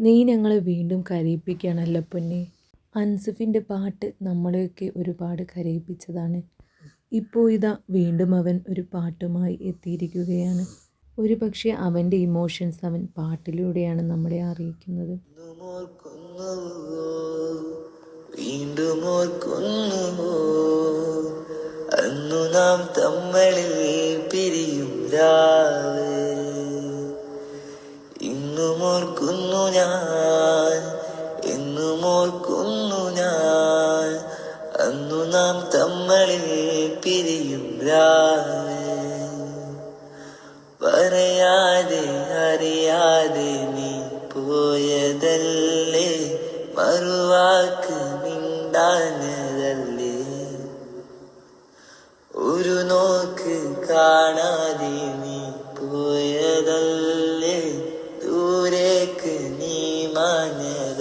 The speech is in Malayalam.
നീ ഞങ്ങളെ വീണ്ടും കരയിപ്പിക്കുകയാണല്ലോ പൊന്നെ. അൻസഫിന്റെ പാട്ട് നമ്മളെയൊക്കെ ഒരുപാട് കരയിപ്പിച്ചതാണ്. ഇപ്പോൾ ഇതാ വീണ്ടും അവൻ ഒരു പാട്ടുമായി എത്തിയിരിക്കുകയാണ്. ഒരു പക്ഷേ അവന്റെ ഇമോഷൻസ് അവൻ പാട്ടിലൂടെയാണ് നമ്മളെ അറിയിക്കുന്നത്. വീണ്ടും അന്നു നാം തമ്മിൽ പിരിയും ഇന്നും ഓർക്കുന്നു ഞാൻ? എന്നും ഓർക്കുന്നു ഞാൻ? അന്നു നാം തമ്മളിൽ പിരിയും പറയാതെ അറിയാതെ നീ പോയതല്ലേ? മറുവാക്ക് മിണ്ടാഞ്ഞതല്ലേ? ഒരു നോക്ക് കാണാതെ ইমানের